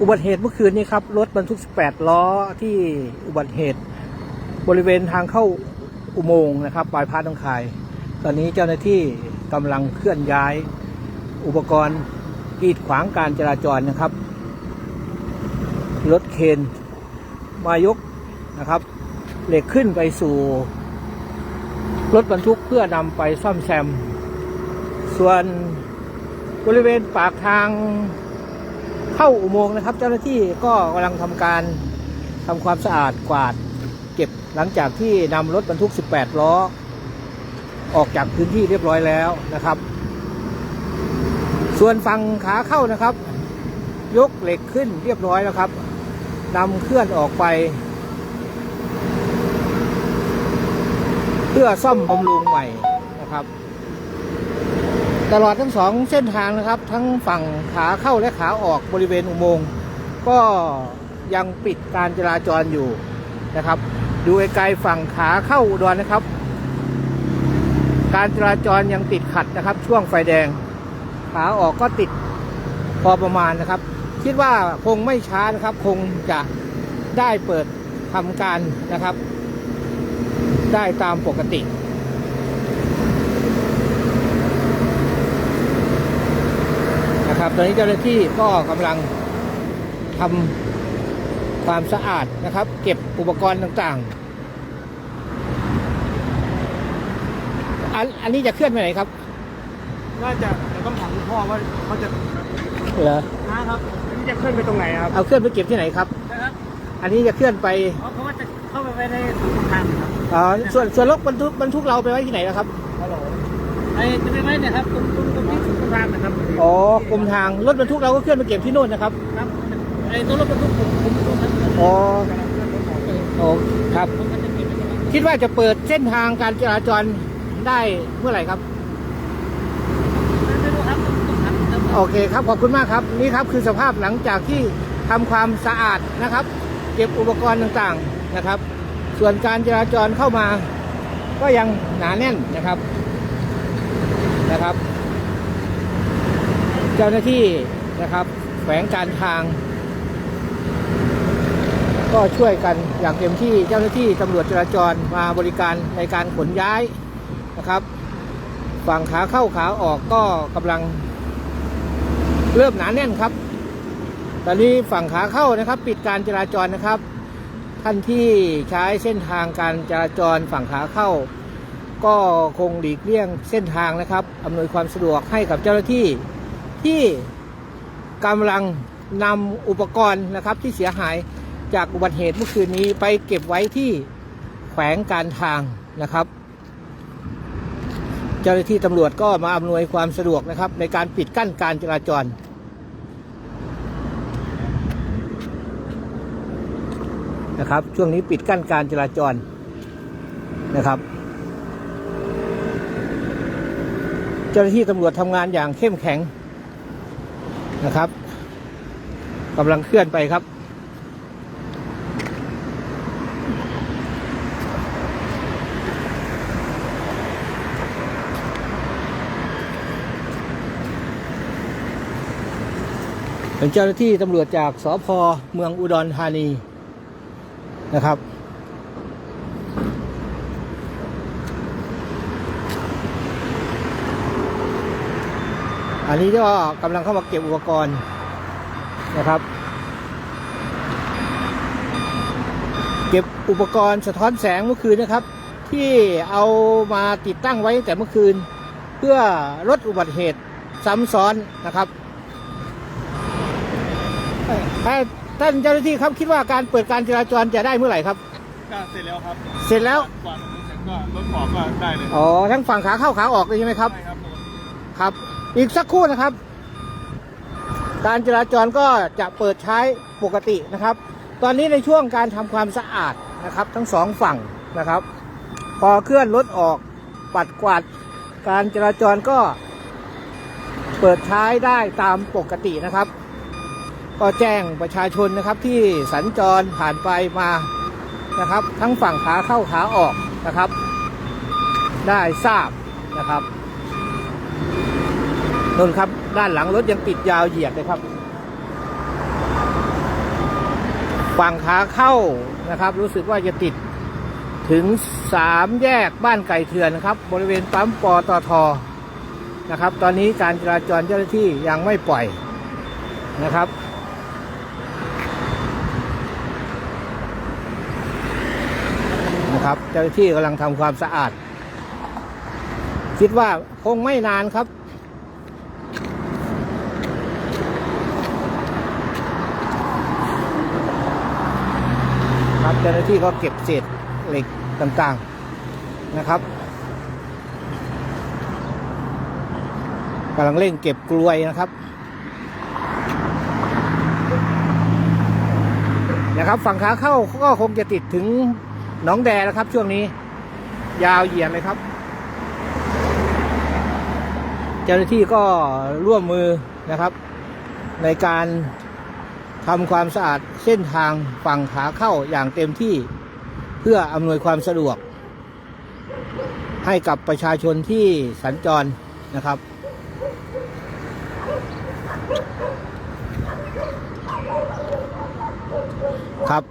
อุบัติเหตุเมื่อคืนนี้ครับ รถบรรทุก 18 ล้อที่อุบัติเหตุ บริเวณทางเข้าอุโมงค์นะครับปลายพาดน้องคาย ตอนนี้เจ้าหน้าที่กำลังเคลื่อนย้ายอุปกรณ์กีดขวางการจราจรนะครับ รถเคนมายกนะครับ เหล็กขึ้นไปสู่ รถบรรทุกเพื่อนำไปซ่อมแซม ส่วนบริเวณปากทาง เข้าอุโมงค์นะครับ เจ้าหน้าที่ก็กำลังทำการทำความสะอาดกวาดเก็บหลังจากที่นำรถบรรทุก 18 ล้อ ออกจากพื้นที่เรียบร้อยแล้วนะครับ ส่วนฝั่งขาเข้านะครับ ยกเหล็กขึ้นเรียบร้อยแล้วครับนำเคลื่อนออกไป เพื่อซ่อมบำรุงใหม่ ตลอดทั้งสองเส้นทางนะครับ ทั้งฝั่งขาเข้าและขาออกบริเวณอุโมงค์ก็ยังปิดการจราจรอยู่นะครับ ดูไกลฝั่งขาเข้าอุดรนะครับ การจราจรยังติดขัดนะครับ ช่วงไฟแดง ขาออกก็ติดพอประมาณนะครับ คิดว่าคงไม่ช้านะครับ คงจะได้เปิดทำการนะครับ ได้ตามปกติ นะครับ ตอนนี้เจ้าหน้าที่ก็กำลังทำความสะอาดนะครับ เก็บอุปกรณ์ต่างๆ อันอันนี้จะเคลื่อนไปไหนครับ น่าจะเดี๋ยวต้องถามคุณพ่อว่าเขาจะเหรอนะครับอันนี้จะขึ้นไปตรงไหนครับ เอาเคลื่อนไปเก็บที่ไหนครับนะครับอันนี้จะเคลื่อนไปเพราะว่าจะเข้าไปไว้ในทางครับ อ๋อ ส่วนส่วนรถบรรทุกบรรทุกเราไปไว้ที่ไหนนะครับฮัลโหลไอ้จะไปไว้เนี่ยครับตรงตรงตรงที่สุด ทางนะครับอ๋อกรมทางรถบรรทุกเราก็เคลื่อนไปเก็บที่โน่นนะครับครับไอ้ตัวรถบรรทุกผมผมตรงนั้นอ๋อกำลังเคลื่อนรถออกโอ้ครับผมก็จะเก็บไว้ตรงนั้นคิดว่าจะเปิดเส้นทางการจราจรได้เมื่อไหร่ครับไม่รู้ครับต้องถามครับโอเคครับขอบคุณมากครับ นี่ครับคือสภาพหลังจากที่ทำความสะอาดนะครับ เก็บอุปกรณ์ต่างๆนะครับ ส่วนการจราจรเข้ามา ก็ยังหนาแน่นนะครับนะครับ เจ้าหน้าที่นะครับแฝงการทาง ก็ช่วยกันอย่างเต็มที่เจ้าหน้าที่ตำรวจจราจรมาบริการในการขนย้ายนะครับ ฝั่งขาเข้าขาออกก็กำลังเริ่มหนาแน่นครับ ตอนนี้ฝั่งขาเข้านะครับ ปิดการจราจรนะครับ ท่านที่ใช้เส้นทางการจราจรฝั่งขาเข้า ก็คงหลีกเลี่ยงเส้นทางนะครับอำนวยความสะดวกให้กับเจ้าหน้าที่ ที่กำลังนำอุปกรณ์นะครับที่เสียหายจากอุบัติเหตุเมื่อคืนนี้ไปเก็บไว้ที่แขวงการทางนะครับ เจ้าหน้าที่ตำรวจก็มาอำนวยความสะดวกนะครับ ในการปิดกั้นการจราจรนะครับ ช่วงนี้ปิดกั้นการจราจรนะครับ เจ้าหน้าที่ตำรวจทำงานอย่างเข้มแข็ง นะครับกำลังเคลื่อนไปครับ เป็นเจ้าหน้าที่ตำรวจจากสพเมืองอุดรธานีนะครับ อันนี้ก็กำลังเข้ามาเก็บอุปกรณ์นะครับ เก็บอุปกรณ์สะท้อนแสงเมื่อคืนนะครับ ที่เอามาติดตั้งไว้ตั้งแต่เมื่อคืน เพื่อลดอุบัติเหตุซ้ำซ้อนนะครับเอ่อท่านเจ้าหน้าที่ครับคิดว่าการเปิดการจราจรจะได้เมื่อไหร่ครับก็เสร็จแล้วครับ เสร็จแล้วกว่าตรงนี้เสร็จก็รถออกก็ได้เลยอ๋อทั้งฝั่งขาเข้าขาออกเลยใช่ไหมครับใช่ครับผมครับ อีกสักครู่นะครับ การจราจรก็จะเปิดใช้ปกตินะครับ ตอนนี้ในช่วงการทำความสะอาดนะครับ ทั้งสองฝั่งนะครับ พอเคลื่อนรถออกปัดกวาด การจราจรก็เปิดใช้ได้ตามปกตินะครับ ก็แจ้งประชาชนนะครับที่สัญจรผ่านไปมานะครับ ทั้งฝั่งขาเข้าขาออกนะครับ ได้ทราบนะครับ นนครับ ด้านหลังรถยังติดยาวเหยียดเลยครับ ฝั่งขาเข้านะครับ รู้สึกว่าจะติดถึงสามแยกบ้านไก่เถื่อนนะครับ บริเวณปั๊มปตทนะครับ ตอนนี้การจราจรเจ้าหน้าที่ยังไม่ปล่อยนะครับนะครับเจ้าหน้าที่กำลังทำความสะอาด คิดว่าคงไม่นานครับ ครับเจ้าหน้าที่ก็เก็บเศษเหล็กต่างๆนะครับกำลังเร่งเก็บกลวยนะครับนะครับฝั่งขาเข้าก็คงจะติดถึงหนองแดแล้วครับ ช่วงนี้ ยาวเหยียดเลยครับ เจ้าหน้าที่ก็ร่วมมือนะครับ ในการ ทำความสะอาดเส้นทางฝั่งขาเข้าอย่างเต็มที่ เพื่ออำนวยความสะดวก ให้กับประชาชนที่สัญจรนะครับ ครับ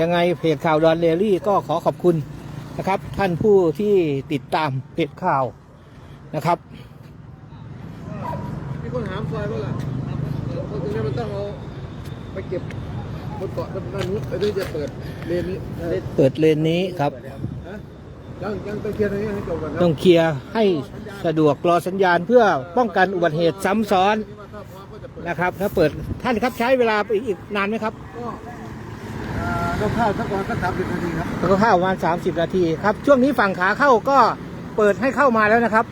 ยังไงเพจข่าวดอนเดลี่ก็ขอขอบคุณนะครับ ท่านผู้ที่ติดตามเพจข่าวนะครับมีคนหามซอยบ้างล่ะเพราะตรงนี้มันต้องเอา ไปเก็บบนเกาะด้านนู้นไปด้วยจะเปิดเลนนี้เออเปิดเลนนี้ครับ ฮะยังยังต้องเคลียร์ตรงนี้ให้จบก่อนครัต้องเคลียร์ให้สะดวกรอสัญญาณเพื่อป้องกันอุบัติเหตุซ้ำซ้อนถ้าพร้อมก็จะเปิดนะครับ ถ้าเปิดท่านครับใช้เวลาไปอีกนานไหมครับก็อ่าต้องเข้าสักวันสักสามสิบนาทีครับก็เข้าประมาณ30 นาทีครับ ช่วงนี้ฝั่งขาเข้าก็เปิดให้เข้ามาแล้วนะครับ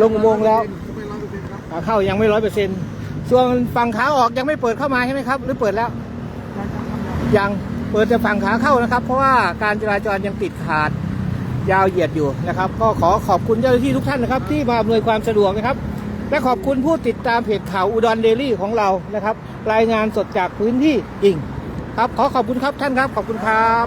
ลงอุโมงค์แล้วไม่ร้อยเปอร์เซ็นต์ครับ ขาเข้ายังไม่ร้อยเปอร์เซ็นต์ ส่วนฝั่งขาออกยังไม่เปิดเข้ามาใช่ไหมครับ หรือเปิดแล้ว ยังเปิดแต่ฝั่งขาเข้านะครับ เพราะว่าการจราจรยังติดขาดยาวเหยียดอยู่นะครับ ก็ขอขอบคุณเจ้าหน้าที่ทุกท่านนะครับ ที่มาอำนวยความสะดวกนะครับ และขอบคุณผู้ติดตามเพจข่าวอุดรเดลี่ของเรานะครับ รายงานสดจากพื้นที่จริง ครับขอขอบคุณครับท่านครับขอบคุณครับ